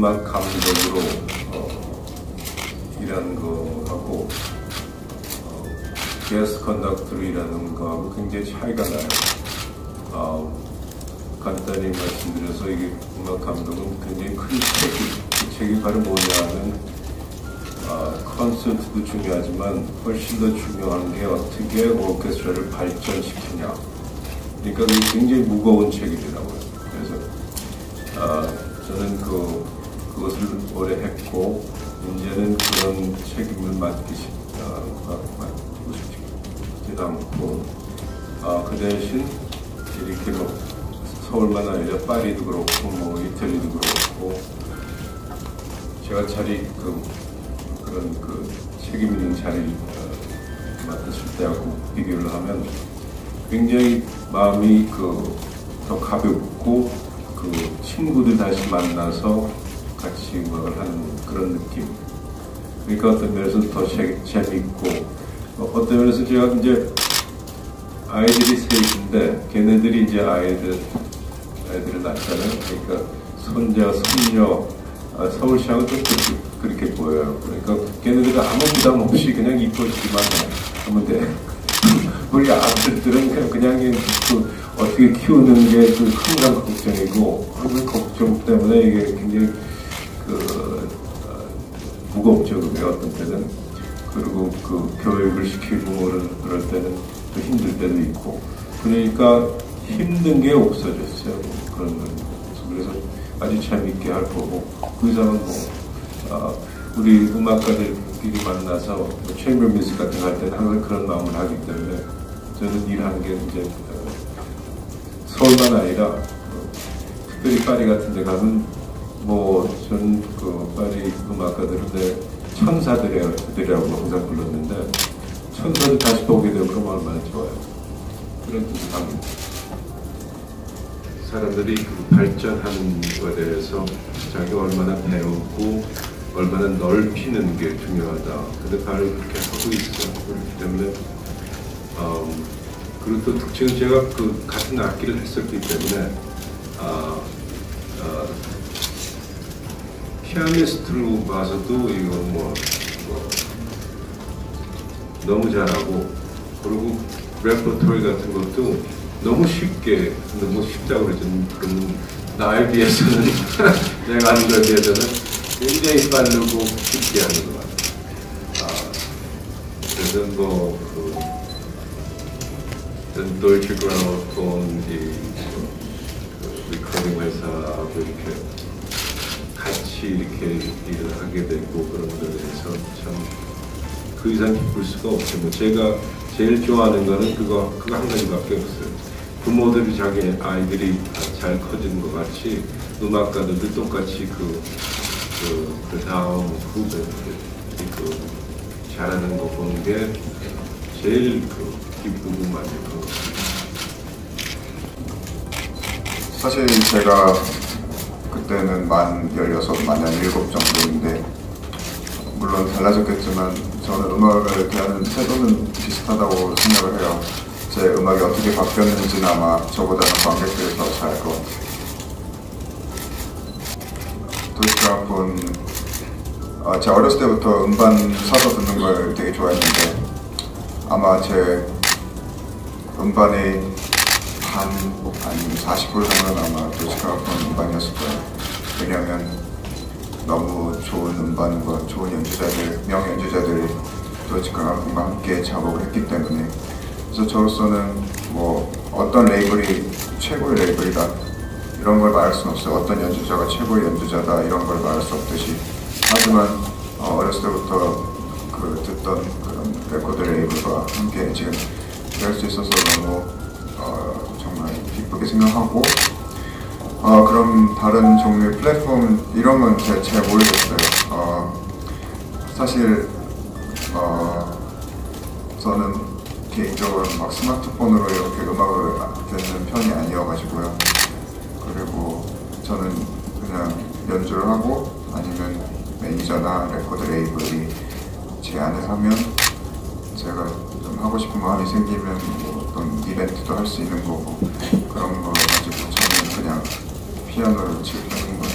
음악 감독으로 어, 일하는 거하고 어, 게스 컨덕트로 일하는 거하고 굉장히 차이가 나요. 어, 간단히 말씀드려서 이게 음악 감독은 굉장히 큰 책이, 그 책이 바로 뭐냐면 아, 콘서트도 중요하지만 훨씬 더 중요한 게 어떻게 오케스트라를 발전시키냐. 그러니까 굉장히 무거운 책이더라고요. 그래서 아, 저는 그 그것을 오래 했고 이제는 그런 책임을 맡기 싶, 아, 맡고 싶지도 않고 아, 그 대신 이렇게 뭐 서울만 아니라 파리도 그렇고 뭐 이태리도 그렇고 제가 자리 그 그런 그 책임 있는 자리를 어, 맡았을 때하고 비교를 하면 굉장히 마음이 그 더 가볍고 그 친구들 다시 만나서 같이 음악을 하는 그런 느낌. 그러니까 어떤 면에서 더 재, 재밌고 어, 어떤 면에서 제가 이제 아이들이 셋인데 걔네들이 이제 아이들 아이들을 낳잖아요. 그러니까 손자, 손녀 아, 서울시하고 좀 그렇게, 그렇게 보여요. 그러니까 걔네들이 아무 부담 없이 그냥 이뻐지기만 하면 돼. 우리 아들들은 그냥, 그냥 그 어떻게 키우는 게 그 항상 걱정이고 그 걱정 때문에 이게 굉장히 무겁죠. 그게 어떤 때는 그리고 그 교육을 시키고 그럴, 때는 또 힘들 때도 있고 그러니까 힘든 게 없어졌어요. 뭐 그런 거. 그래서 아주 재밌게 할 거고 그 이상은 뭐 아, 우리 음악가들끼리 만나서 뭐 체인버 뮤직 같은 거 할 때는 항상 그런 마음을 하기 때문에 저는 일하는 게 이제 어, 서울만 아니라 어, 특별히 파리 같은 데 가면 뭐전그 파리 음악가들은 내 천사들이라고 항상 불렀는데 천사들 다시 보게 되면 그럼 얼마나 좋아요. 그런 뜻이 합니다. 사람들이 그 발전하는 것에 대해서 자기가 얼마나 배우고 얼마나 넓히는 게 중요하다. 근데 바로 그렇게 하고 있어. 그렇기 때문에 음, 그리고 또 특징은 제가 그 같은 악기를 했었기 때문에 아, 아, 피아니스트로 봐서도 이거 뭐, 뭐 너무 잘하고 그리고 레퍼토리 같은 것도 너무 쉽게 너무 쉽다고 그러죠. 나에 비해서는 내가 하는 거에 비해서는 굉장히 빠르고 쉽게 하는 것 같아요. 아, 그래서 뭐그 그라모폰 이 그, 리코딩 회사하고 이렇게 같이 이렇게 일을 하게 되고 그런 것에 대해서 참 그 이상 기쁠 수가 없죠. 뭐 제가 제일 좋아하는 거는 그거 그거 한 가지밖에 없어요. 부모들이 자기 아이들이 잘 커지는 것 같이 음악가들도 똑같이 그, 그, 그 다음 후배들 그 잘하는 거 보는 게 제일 그 기쁘고 같아요. 사실 제가 그때는 만 16, 만 17 정도인데 물론 달라졌겠지만 저는 음악을 대하는 태도는 비슷하다고 생각을 해요. 제 음악이 어떻게 바뀌었는지는 아마 저보다는 관객들이 더 잘 알 것 같아요. 도시락은 아, 제가 어렸을 때부터 음반 사서 듣는 걸 되게 좋아했는데 아마 제 음반의 반 아니면 40% 정도는 아마 도시락은 음반이었을 거예요. 왜냐하면 너무 좋은 음반과 좋은 연주자들, 명 연주자들이 도시락과 함께 작업을 했기 때문에 그래서 저로서는 뭐 어떤 레이블이 최고의 레이블이다 이런 걸 말할 수는 없어요. 어떤 연주자가 최고의 연주자다 이런 걸 말할 수 없듯이 하지만 어, 어렸을 때부터 그 듣던 그런 레코드 레이블과 함께 지금 일할 수 있어서 너무 생각하고 어, 그럼 다른 종류의 플랫폼 이런 건 잘, 잘 모르겠어요. 어, 사실 어, 저는 개인적으로 막 스마트폰으로 이렇게 음악을 듣는 편이 아니어가지고요. 그리고 저는 그냥 연주를 하고 아니면 매니저나 레코드 레이블이 제 안에 사면 제가 좀 하고 싶은 마음이 생기면 뭐 어떤 이벤트도 할 수 있는 거고 그런 거 가지고 저는 그냥 피아노를 치고